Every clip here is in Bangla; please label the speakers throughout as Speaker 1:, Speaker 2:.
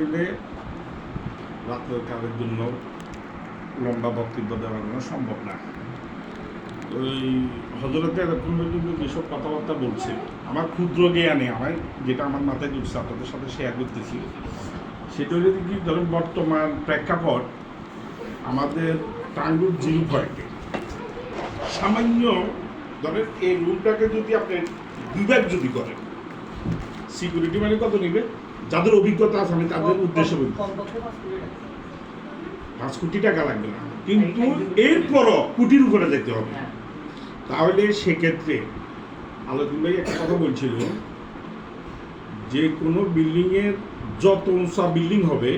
Speaker 1: দিলে রাত্রের কাজের জন্য লম্বা বক্তব্য দেওয়া কোনো সম্ভব না। ওই হজরতে এরকম পর্যন্ত যেসব কথাবার্তা বলছে, আমার ক্ষুদ্র জ্ঞানে, আমার যেটা আমার মাথায় ঢুকছে, আপনাদের সাথে শেয়ার করতেছি, সেটা যদি কি, ধরেন বর্তমান প্রেক্ষাপট, আমাদের টাঙ্গুর জিরো পয়েন্টে সামান্য, ধরেন এই রুমটাকে যদি আপনি বিভাগ যদি করেন সিকিউরিটি মানে কত নিবে? যাদের অভিজ্ঞতা আছে আমি তাদের উদ্দেশ্যে বলছি পাঁচ কোটি টাকা। লাগবে না। কিন্তু এরপরও কোটির উপরে যেতে হবে। তাহলে সেক্ষেত্রে আলোচন ভাই একটা কথা বলছিল যে কোনো বিল্ডিংয়ের যত উঁচা বিল্ডিং হবে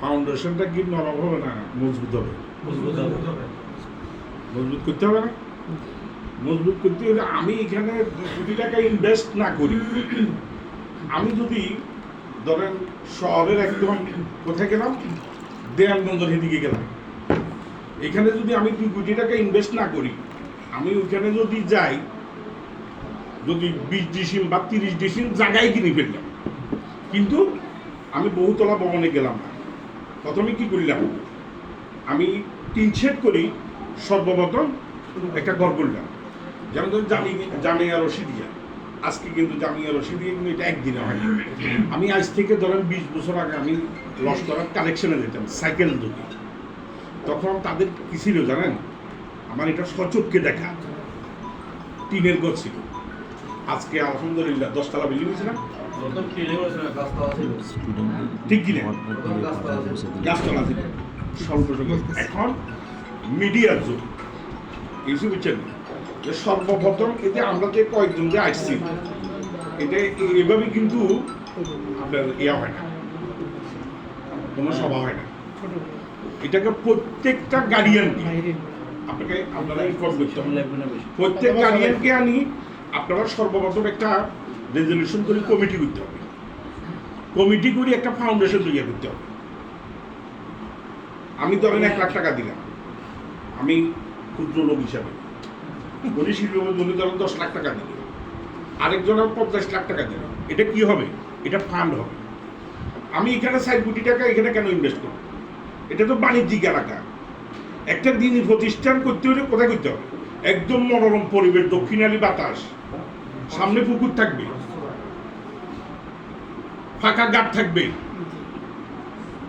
Speaker 1: ফাউন্ডেশনটা কি নরম হবে না মজবুত হবে? মজবুত করতে হবে না? মজবুত করতে হলে আমি এখানে দু কোটি টাকা ইনভেস্ট না করি। আমি যদি ধরেন শহরের একদম কোথায় গেলাম? দেয়ালগঞ্জের এদিকে গেলাম। এখানে যদি আমি দুই কোটি টাকা ইনভেস্ট না করি, আমি ওইখানে যদি যাই, যদি বিশ ডিসিম বা তিরিশ ডিসিম জায়গায় কিনে ফেললাম। কিন্তু আমি বহুতলা ভবনে গেলাম না। প্রথমে কি করলাম? আমি তিন শেড করি সর্বপ্রথম একটা ঘর করলাম। যেমন ধরুন জামি জামিয়া রশিদিয়া। আজকে কিন্তু জামিয়া রশিদিয়া কিন্তু এটা একদিনে হয় আমি আজ থেকে ধরেন বিশ বছর আগে আমি লস্করার কালেকশনে যেতাম সাইকেল দুটি। তখন তাদের কি ছিল জানেন? আমার এটা সচক্ষে দেখা। টিনের ঘর ছিল। আজকে আলহামদুলিল্লাহ দশতলা বিল্ডিং ছিলাম ঠিক কিনা গাছতলা ছিল স্বল্প এখন মিডিয়ার যুগ। কিছু বুঝছেন? যে সর্বপ্রথম এতে আমরা যে কয়েকজন যে আসছি, এটা এভাবে কিন্তু আপনার ইয়া হয় না। কোনো সভা হয় না। এটাকে প্রত্যেকটা গার্ডিয়ানকে আপনাকে, আপনারা ইনফর্ম করতে হবে। প্রত্যেক গার্ডিয়ানকে আনি আপনারা সর্বপ্রথম একটা রেজলিউশন করে কমিটি করতে হবে। কমিটি করে একটা ফাউন্ডেশন তৈরি করতে হবে। আমি ধরেন এক লাখ টাকা দিলাম। আমি ক্ষুদ্র লোক হিসাবে। শিল্পপতি উনি ধরেন দশ লাখ টাকা দিল। আরেকজনের পঞ্চাশ লাখ টাকা দিল। এটা কি হবে? এটা ফান্ড হবে। আমি এখানে ষাট কোটি টাকা এখানে কেন ইনভেস্ট করব? এটা তো বাণিজ্যিক এলাকা। একটা দিন প্রতিষ্ঠান করতে হলে কোথায় করতে হবে? একদম মনোরম পরিবেশ দক্ষিণালি বাতাস। সামনে পুকুর থাকবে। ফাঁকা গাছ থাকবে।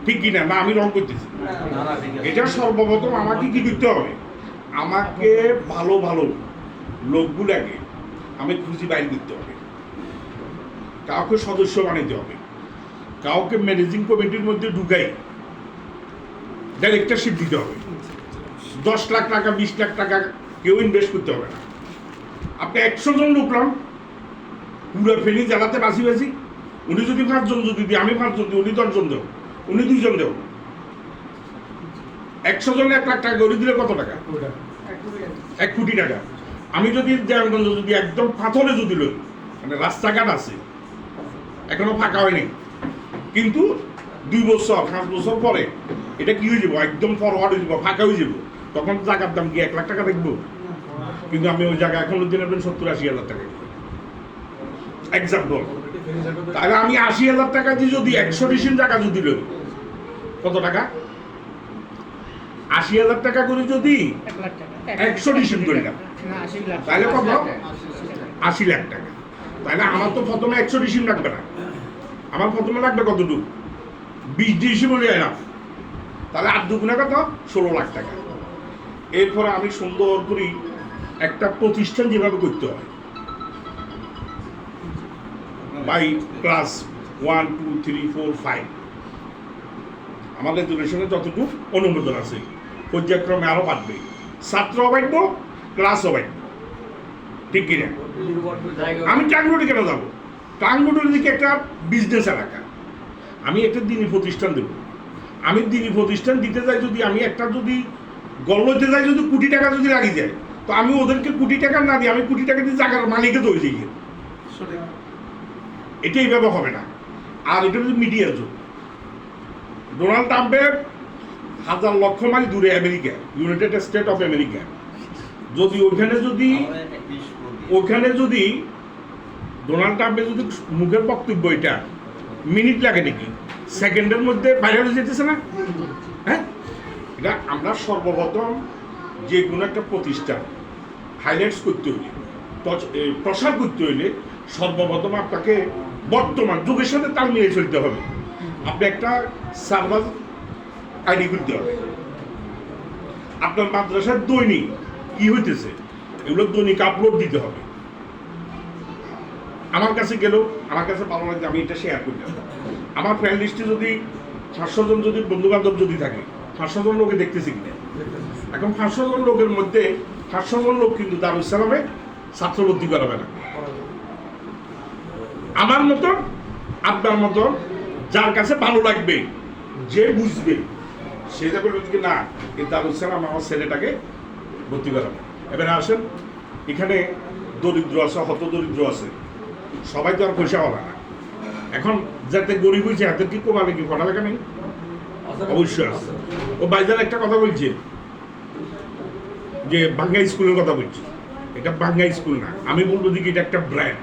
Speaker 1: ঠিক কিনা? না আমি রং করতেছি। এটা সর্বপ্রথম আমাকে কি করতে হবে? আমাকে ভালো ভালো লোকগুলাকে আমি খুঁজি বাইর করতে হবে। কাউকে সদস্য বানাইতে হবে। কাউকে ম্যানেজিং কমিটির মধ্যে ঢুকাই ডাইরেক্টরশিপ দিতে হবে। দশ লাখ টাকা, বিশ লাখ টাকা কেউ ইনভেস্ট করতে হবে না। আপনি একশো জন ঢুকলাম পুরো ফেনি জ্বালাতে বাসি বাসি। উনি যদি পাঁচজন যদি দিই আমি পাঁচজন দিই, উনি দশজন দেব, উনি দুইজন দেব। একশো জন এক লাখ টাকা উনি দিলে কত টাকা? এক কোটি টাকা। আমি যদি দেওয়ানগঞ্জ যদি একদম পাথরে যদি লই মানে রাস্তাঘাট আছে এখনও ফাঁকা হয়নি। কিন্তু দুই বছর পাঁচ বছর পরে এটা কি হয়ে যাব? একদম ফরওয়ার্ড হয়ে যাব ফাঁকা হয়ে যাব। তখন জায়গার দাম কি এক লাখ টাকা দেখব? কিন্তু আমি ওই জায়গা এখন দিনে সত্তর আশি হাজার টাকা এক্সাম্পল তাহলে আমি আশি হাজার টাকা দিয়ে যদি একশো ডিসিম টাকা যদি লই কত টাকা? আশি হাজার টাকা করে যদি একশো ডিসিম করি না তাহলে কত? আশি লাখ টাকা। তাহলে আমার তো প্রথমে একশো ডিসিম লাগবে না। আমার প্রথমে লাগবে কতটুকু? বিশ ডিসিম হলে না তাহলে আর দুগুণে কত? ষোলো লাখ টাকা। এরপরে আমি সুন্দর করি একটা প্রতিষ্ঠান যেভাবে করতে হয়। By class one two three four five. আমাদের দূরেশনে যতটুকু অনুমোদন আছে। পর্যায়ক্রমে আরও বাড়বে। ছাত্রও বাড়বো ক্লাসও বাড়বো। ঠিক কিনা? আমি টাঙ্গুটি কেন যাব? টাঙ্গুটির দিকে একটা বিজনেস এলাকা। আমি একটা দিনই প্রতিষ্ঠান দেবো। আমি দিনই প্রতিষ্ঠান দিতে যাই যদি আমি একটা যদি গল্লতে যাই যদি কোটি টাকা যদি লাগিয়ে যায়, তো আমি ওদেরকে কোটি টাকা না দিই আমি কোটি টাকা দিয়ে জায়গার মালিকে তো হয়ে যাই এটা এইভাবে হবে না। আর এটা হচ্ছে মিডিয়ার যুগ। ডোনাল্ড ট্রাম্পের হাজার লক্ষ মাইল দূরে America United State of America যদি ওখানে যদি ওখানে যদি ডোনাল্ড ট্রাম্পের যদি মুখের বক্তব্য এটা মিনিট লাগে নাকি? সেকেন্ডের মধ্যে বাইরে হয়ে যেতেছে না? হ্যাঁ? এটা আমরা সর্বপ্রথম যে কোনো একটা প্রতিষ্ঠান হাইলাইটস করতে হইলে প্রচ- প্রসার করতে হইলে সর্বপ্রথম আপনাকে বর্তমান যুগের সাথে তাল মিলিয়ে চলতে হবে। আপনি একটা সার্ভার আইডি খুলতে হবে। আপনার মাদ্রাসার দৈনিক কি হইতেছে? এগুলো দৈনিক আপলোড দিতে হবে। আমার কাছে গেল, আমার কাছে ভালো লাগছে আমি এটা শেয়ার করি। আমার ফ্রেন্ড লিস্টে যদি পাঁচশো জন যদি বন্ধু বান্ধব যদি থাকে, পাঁচশো জন লোকে দেখতেছি কিনা? এখন পাঁচশো জন লোকের মধ্যে পাঁচশো জন লোক কিন্তু দারুল ইসলামে ছাত্রবর্তী করাবে না। আমার মতন, আপনার মতন, যার কাছে ভালো লাগবে, যে বুঝবে সে যাবে বলবে না এই দারুল ইসলাম আমার ছেলেটাকে ভর্তি করাবে। এবারে আসেন এখানে দরিদ্র আছে হত দরিদ্র আছে। সবাই তো আর পয়সা হবে না। এখন যাতে গরিব হয়েছে হাতের কি কমালে কি পড়ালেখা নেই? অবশ্যই আছে। ও বাইজার একটা কথা বলছে যে বাঙ্গা স্কুলের কথা বলছি। এটা বাঙ্গা স্কুল না আমি বলব যে এটা একটা ব্র্যান্ড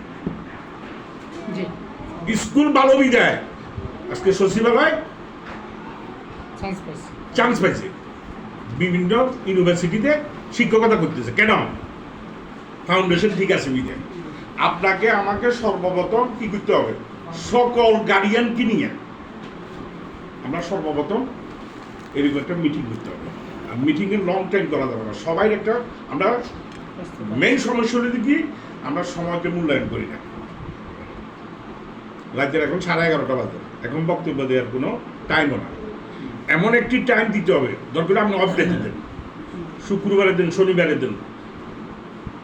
Speaker 1: স্কুল ভালো বিদায়। আজকে সচিবালয়
Speaker 2: চান্স পাইছে।
Speaker 1: বিভিন্ন ইউনিভার্সিটিতে শিক্ষকতা করতেছে। কেন? ফাউন্ডেশন ঠিক আছে বিদায় আপনাকে, আমাকে সর্বপ্রথম কি করতে হবে? সকল গার্ডিয়ানকে নিয়ে আমরা সর্বপ্রথম এরকম একটা মিটিং করতে হবে। আর মিটিংয়ে লং টাইম করা যাবে না। সবাই একটা আমরা মেইন সমস্যা হলো কি? আমরা সময়কে মূল্যায়ন করি না। রাজ্যের এখন সাড়ে এগারোটা বাজে। এখন বক্তব্য দেওয়ার কোনো টাইমও না এমন একটি টাইম দিতে হবে। দরকার আপনি অফ ডেতে দেন শুক্রবারে দেন শনিবারে দেন।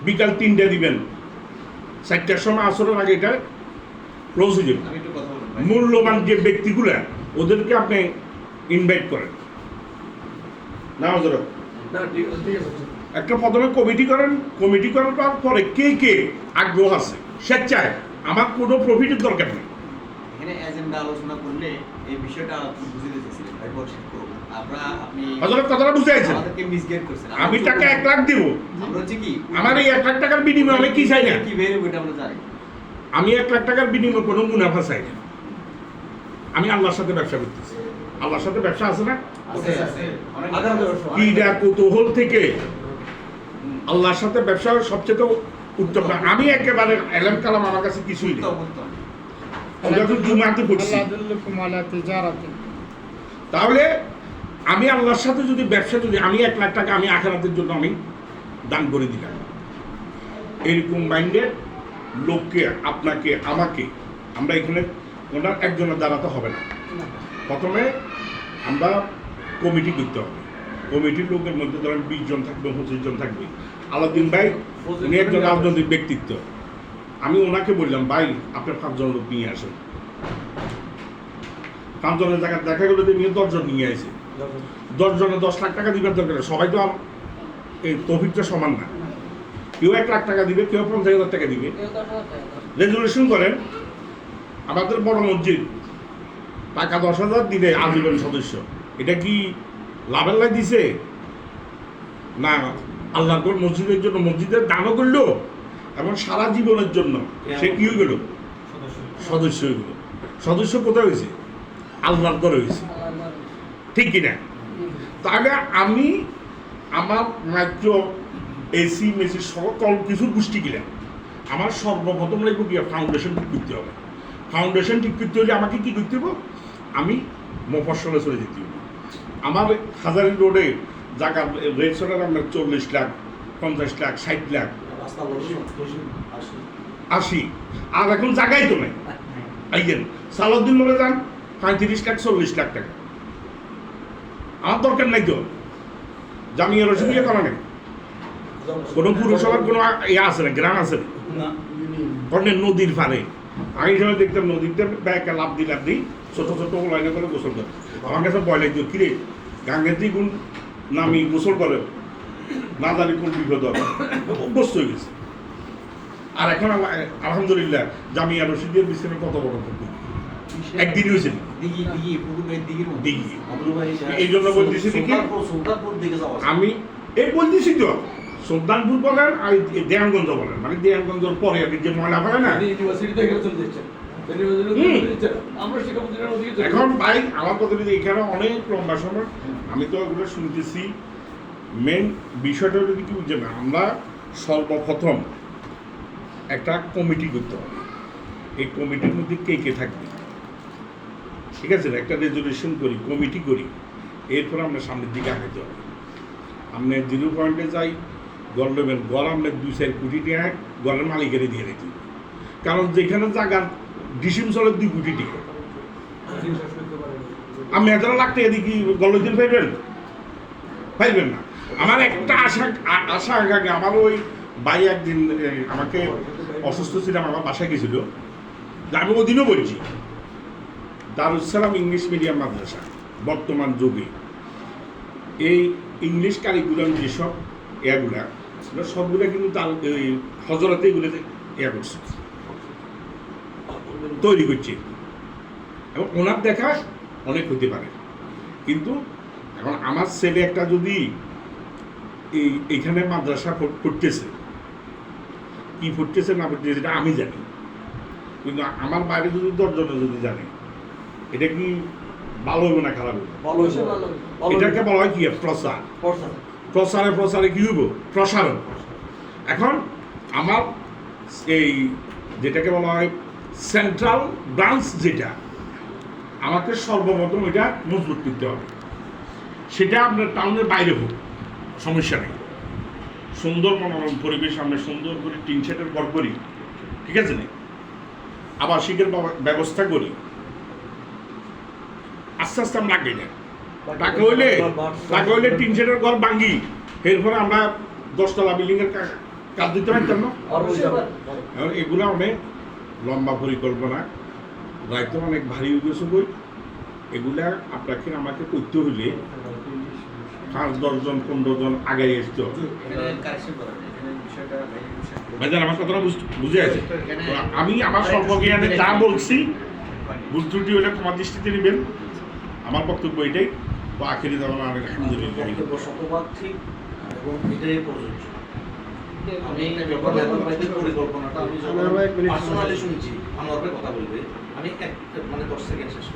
Speaker 1: বিকাল তিনটে দিবেন। চারটার সময় আসরের আগে এটা ক্লোজ হয়ে যাবে। মূল্যবান যে ব্যক্তিগুলো ওদেরকে আপনি ইনভাইট করেন। না
Speaker 3: আছে
Speaker 1: একটা প্রথমে কমিটি করেন। কমিটি করার পর পরে কে কে আগ্রহ আছে স্বেচ্ছায়। আমার কোনো প্রফিটের দরকার নেই।
Speaker 4: এখানে এজেন্ডা আলোচনা করলে এই বিষয়টা বুঝে
Speaker 1: আমি টাকা এক লাখ দিব।
Speaker 4: আমরা
Speaker 1: এই এক লাখ টাকার বিনিময়ে আমি কি চাই না? আমি এক লাখ টাকার বিনিময়ে কোনো মুনাফা চাই না। আমি আল্লাহর সাথে ব্যবসা করতেছি। আল্লাহর সাথে ব্যবসা আছে না। ক্রীড়া কৌতূহল থেকে আল্লাহর সাথে ব্যবসা সবচেয়ে তো উত্তম। আমি একেবারে এলএম কালাম আমার কাছে কিছুই নেই। যখন জুমাতে পড়ছি। তাহলে আমি আল্লাহর সাথে যদি ব্যবসা যদি আমি এক লাখ টাকা আমি আখেরাতের জন্য আমি দান করে দিলাম। এরকম মাইন্ডের লোককে, আপনাকে, আমাকে, আমরা এখানে ওনার একজনের দাঁড়াতে হবে না। প্রথমে আমরা কমিটি করতে হবে। কমিটির লোকের মধ্যে ধরেন বিশ জন থাকবে, পঁচিশ জন থাকবে। আলাদিন ভাই, উনি একজন রাজনৈতিক ব্যক্তিত্ব। আমি ওনাকে বললাম, ভাই আপনার পাঁচজন লোক নিয়ে আসেন। পাঁচজনের জায়গা দেখা গেলো নিয়ে দশজন নিয়ে আসে দশজনে দশ লাখ টাকা দিবার দরকার সবাই তো এই তফিকটা সমান না। কেউ এক লাখ টাকা দিবে কেউ পঞ্চাশ হাজার টাকা দিবে। রেজুলেশন করেন আমাদের বড় মসজিদ। টাকা দশ হাজার দিলে আজীবন সদস্য। এটা কি লাভের লাই দিছে? না আল্লাহ করে মসজিদের জন্য মসজিদের দানও করল এবং সারা জীবনের জন্য? সে কি হয়ে গেল সদস্য হয়ে গেল সদস্য কোথায় হয়েছে আল্লাহর করে হয়েছে ঠিক কিনা? তাহলে আমি, আমার রাজ্য এসি মেসি সকল কিছু গোষ্ঠী কিলাম আমার সর্বপ্রথম লাগবে কি ফাউন্ডেশন ঠিক করতে হবে। ফাউন্ডেশন ঠিক করতে হলে আমাকে কি করতে হবে আমি মফসলে চলে যেতে হবে আমার হাজারি রোডে জায়গা রেজিস্টার আপনার চল্লিশ লাখ, পঞ্চাশ লাখ, ষাট লাখ। আশি। আর এখন জায়গাই তো নেই। আইয়েন। সালাউদ্দিন মোড়ে যান পঁয়ত্রিশ লাখ চল্লিশ লাখ টাকা। আমার দরকার নাই তো। জামিয়া রসুমিয়া করা নেই? কোনো পুরসভার কোনো ইয়ে আছে না গ্রাম আছে না? নদীর পারে আমি সময় দেখতাম নদীতে ব্যাগটা লাভ দি লাভ দিই ছোট ছোট লাইনে করে গোসল করে আমার কাছে ভয় লাগতো কিরে গাঙ্গের দিয়ে কোন নামি গোসল করে না জানি কোন বিপদ হবে। অভ্যস্ত হয়ে গেছে। আর এখন আলহামদুলিল্লাহ জামিয়া রশিদের বিছানে কত বড় হয়েছে। এই জন্য বলতেছি আমি এই বলতেছি তো সুলতানপুর বলেন আর এই দেয়ানগঞ্জ বলেন। মানে দেয়ানগঞ্জের পরে আর যে ময়লা ফেলে না? এখন ভাই আমার কথা এখানে অনেক লম্বা সময়। আমি তো ওগুলো শুনতেছি। মেন বিষয়টা যদি কি না আমরা সর্বপ্রথম একটা কমিটি করতে হবে। এই কমিটির মধ্যে কে কে থাকবে? ঠিক আছে একটা রেজলিউশন করি কমিটি করি। এরপর আমরা সামনের দিকে আগাতে হবে। আপনি জিরো পয়েন্টে যাই গড় নেবেন গড় আপনার দুই চার কোটি টাকা গড়ের মালিকের দিয়ে রেখে। কারণ যেখানে জায়গার ডিসিম চলে দুই কোটি টাকা। আমি এত লাখ টাকা দিয়ে কি গল্প দিন পাইবেন? পাইবেন না। আমার একটা আশা আশা আগে আমার ওই ভাই একদিন আমাকে অসুস্থ ছিলাম আমার বাসায় গেছিল। আমি ওদিনও বলছি দারুসালাম ইংলিশ মিডিয়াম মাদ্রাসা, বর্তমান যুগে। এই ইংলিশ কারিকুলাম যেসব সেগুলো সবগুলা কিন্তু তার এই হজরতে এগুলোতে ইয়া করছে। তৈরি করছে। এবং ওনার দেখা অনেক হতে পারে। কিন্তু এখন আমার ছেলে একটা যদি এই, এখানে মাদ্রাসা পড়তেছে কি পড়তেছে না পড়তেছে এটা আমি জানি। কিন্তু আমার বাইরে যদি দশজনে যদি জানে এটা কি ভালো হবে না খারাপ হবে
Speaker 3: ভালো হয়েছে
Speaker 1: এটাকে বলা হয় কি? প্রসার।
Speaker 3: প্রসার।
Speaker 1: প্রসারে প্রসারে কি হইব? প্রসারণ। এখন আমার এই যেটাকে বলা হয় সেন্ট্রাল ব্রাঞ্চ যেটা আমাকে সর্বপ্রথম এটা মজবুত করতে হবে। সেটা আপনার টাউনের বাইরে হোক সমস্যা নেই। সুন্দর মনোরম পরিবেশ আমরা সুন্দর করে টিন সেটের ঘর করি ঠিক আছে না? আবাসিকের ব্যবস্থা করি। আস্তে আস্তে আমরা আগে যাই। টাকা হইলে টাকা হইলে টিন সেটের ঘর ভাঙ্গি। এরপরে আমরা দশতলা বিল্ডিং এর কাজ দিতে পারতাম না। এগুলো অনেক লম্বা পরিকল্পনা। দায়িত্ব অনেক ভারী হয়ে গেছে বই। এগুলা আপনাকে আমাকে করতে হইলে পাঁচ দশজন পনেরো জন আগে আসতে হবে। ভাইজান আমার কথাটা বুঝে আছে। আমি আমার সর্বজ্ঞানে যা বলছি ভুল ত্রুটি হলে ক্ষমা দৃষ্টিতে নেবেন। আমার বক্তব্য এটাই। তো আখেরি দেওয়া আলহামদুলিল্লাহ।
Speaker 3: বক্তব্য শতভাগ ঠিক এবং এটাই প্রযোজ্য। আমি যখন পরিকল্পনাটা আমি যখন
Speaker 2: আনোয়ার ভাই, এক মিনিট
Speaker 3: পার্সোনালি শুনছি ভাই কথা বলবে আমি এক মানে দশ সেকেন্ড শেষ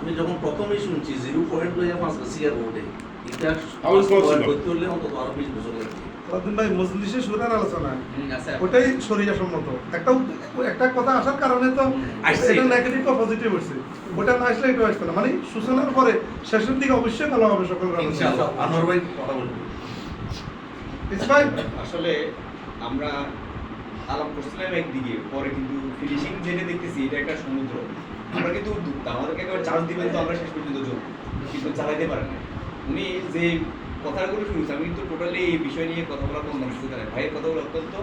Speaker 3: আমি যখন প্রথমেই শুনছি জিরো পয়েন্ট লইয়া পাঁচ সিয়ার রোডে এটা। করতে হলে অন্তত আরও বিশ বছর লাগবে।
Speaker 5: সালাউদ্দিন ভাই মজলিসে সুরের আলোচনা। ওটাই শরীরা সম্মত। একটা একটা কথা আসার কারণে তো এটা নেগেটিভ বা পজিটিভ হচ্ছে ওটা না আসলে এটা আসবে না। মানে সূচনার পরে শেষের দিকে অবশ্যই ভালো হবে সকল
Speaker 3: আনোয়ার ভাই কথা বলবে
Speaker 5: ইসমাইল
Speaker 4: আসলে আমরা আলাপ করছিলাম একদিকে পরে কিন্তু ফিনিশিং যেটা দেখতেছি এটা একটা সমুদ্র। আমরা কিন্তু উদ্যোক্তা। আমাদেরকে একবার চার্জ দিবেন তো আমরা শেষ পর্যন্ত যোগ কিন্তু চালাইতে পারেন না উনি যে কথাগুলো শুনছি। আমি কিন্তু টোটালি এই বিষয় নিয়ে কথা বলার কোনো মানুষ নাই ভাইয়ের কথাগুলো অত্যন্ত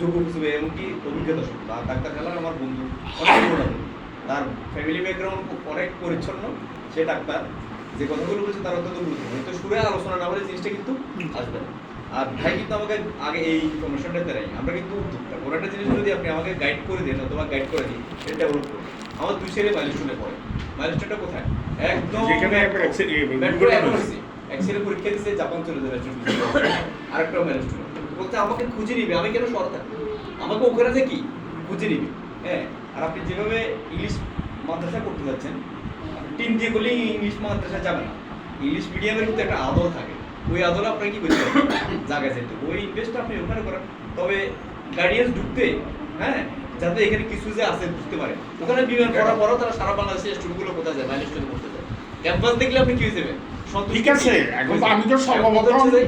Speaker 4: যোগ্য কিছু এমনকি অভিজ্ঞতা শুধু আর ডাক্তার খেলার আমার বন্ধু অনেক। তার ফ্যামিলি ব্যাকগ্রাউন্ড অনেক পরিচ্ছন্ন। সে ডাক্তার। যে কথাগুলো বলছে তার অত্যন্ত গুরুত্বপূর্ণ। তো সুরে আলোচনা না হলে জিনিসটা কিন্তু আসবে না। আর ভাই কিন্তু আমাকে আগে এই ইনফরমেশনটা দেয় আমরা কিন্তু উদ্যোক্তা। কোনো একটা জিনিস যদি আপনি আমাকে গাইড করে দেন অথবা গাইড করে দিন এটা ডেভেলপ করুন। আমার দুই ছেলে মাইলস্টোনে পড়ে। মাইলস্টোনটা কোথায়? একদম
Speaker 1: যেখানে একটা
Speaker 4: এক্সরে পরীক্ষা দিতে জাপান চলে যাবে আরেকটা মাইলস্টোন বলতে আমাকে খুঁজে নিবে। আমি কেন শহর থাকব? আমাকে ওখানে থেকে খুঁজে নিবে। হ্যাঁ আর আপনি যেভাবে ইংলিশ মাদ্রাসা করতে যাচ্ছেন টিম দিয়ে করলে ইংলিশ মাদ্রাসা যাবে না। ইংলিশ মিডিয়ামের কিন্তু একটা আদল থাকে। ওই আদল আপনি কি বুঝতে জায়গায় যেতে। ওই ইনভেস্ট আপনি ওখানে করেন। তবে গার্ডিয়ান্স ঢুকতে হ্যাঁ যাতে এখানে কিছু যে আছে বুঝতে পারে। ওখানে বিমান করার পরও তারা সারা বাংলাদেশের স্টুডেন্টগুলো কোথায় যায়? মাইলেজ করতে যায়। ক্যাম্পাস দেখলে আপনি কি হয়ে
Speaker 1: ঠিক আছে এখন তো আমি তো সর্বপ্রথম
Speaker 4: হচ্ছে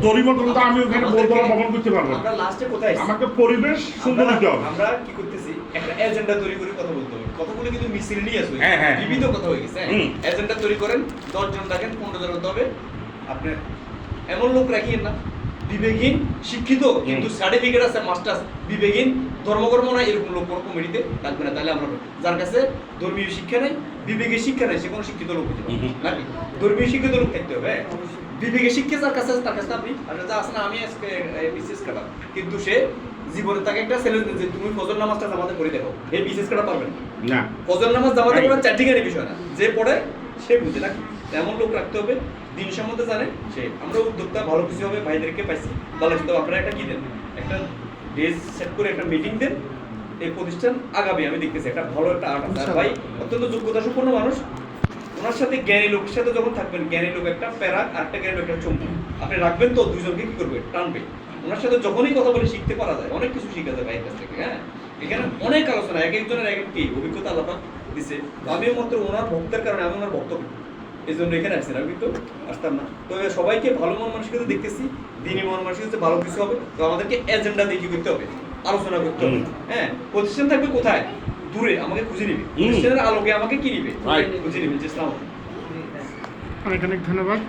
Speaker 1: তো আমি ওখানে বলব ভবন করতে পারব
Speaker 4: আমরা লাস্টে কোথায়
Speaker 1: আমাকে পরিবেশ সুন্দর
Speaker 4: আমরা-
Speaker 1: দিতে হবে।
Speaker 4: আমরা কি করতেছি? একটা এজেন্ডা তৈরি করে কথা বলতে হবে। কতগুলো কিন্তু মিছিল নিয়ে আসবে।
Speaker 1: হ্যাঁ, হ্যাঁ।
Speaker 4: বিবিধ কথা হয়ে গেছে এজেন্ডা তৈরি করেন দশ জন থাকেন পনেরো জন হবে আপনার এমন লোক রাখিয়েন না। বিবেকহীন শিক্ষিত কিন্তু সার্টিফিকেট আছে মাস্টার্স বিবেকহীন ধর্মকর্ম না এরকম লোক কোনো কমিটিতে থাকবে না তাহলে আমরা যার কাছে ধর্মীয় শিক্ষা নেই বিবেকের শিক্ষা নেই সে কোনো শিক্ষিত লোক হতে পারে নাকি? ধর্মীয় শিক্ষিত লোক থাকতে হবে হ্যাঁ? বিবেকের শিক্ষা যার কাছে আছে তার কাছে আপনি আপনি যা আছে না আমি আজকে বিশেষ কাটা কিন্তু সে জীবনে তাকে একটা চ্যালেঞ্জ যে তুমি ফজর নামাজটা জামাতে পড়ে দেখো এই বিশেষ কাটা পারবেন না। ফজর নামাজ জামাতে. পড়া চ্যাটিং এর বিষয় না যে পড়ে সে বুঝে না এমন লোক রাখতে হবে দিন সম্বন্ধে জানে সে আমরা উদ্যোক্তা ভালো কিছু হবে ভাইদেরকে পাইছি। ভালো কিছু আপনারা একটা কি দেন? একটা ডেজ সেট করে একটা মিটিং দেন এই প্রতিষ্ঠান আগামী আমি দেখতেছি। একটা ভালো একটা আর্ট আছে। ভাই অত্যন্ত যোগ্যতা সম্পন্ন মানুষ। ওনার সাথে জ্ঞানী লোকের সাথে যখন থাকবেন জ্ঞানী লোক একটা প্যারাক আর একটা জ্ঞানী লোক একটা চুম্বক আপনি রাখবেন তো দুজনকে কি করবে? টানবে। ওনার সাথে যখনই কথা বলে শিখতে পারা যায়। অনেক কিছু শিখা যায় ভাইয়ের কাছ থেকে হ্যাঁ? এখানে অনেক আলোচনা এক একজনের এক এক কি অভিজ্ঞতা আলাদা দিছে। আমিও মাত্র ওনার ভক্তের কারণে আমি ওনার ভক্ত এই জন্য এখানে আসছি না কিন্তু আসতাম না। তো সবাইকে ভালো মন মানুষকে দেখতেছি দিনই মন মানুষের কাছে ভালো কিছু হবে। তো আমাদেরকে এজেন্ডা দিয়ে কি করতে হবে? আলোচনা করতে হবে। হ্যাঁ প্রতিষ্ঠান থাকবে কোথায়? দূরে আমাকে খুঁজে নিবে। প্রতিষ্ঠানের আলোকে আমাকে কি নিবে. খুঁজে নিবে যে ইসলাম
Speaker 2: অনেক অনেক ধন্যবাদ।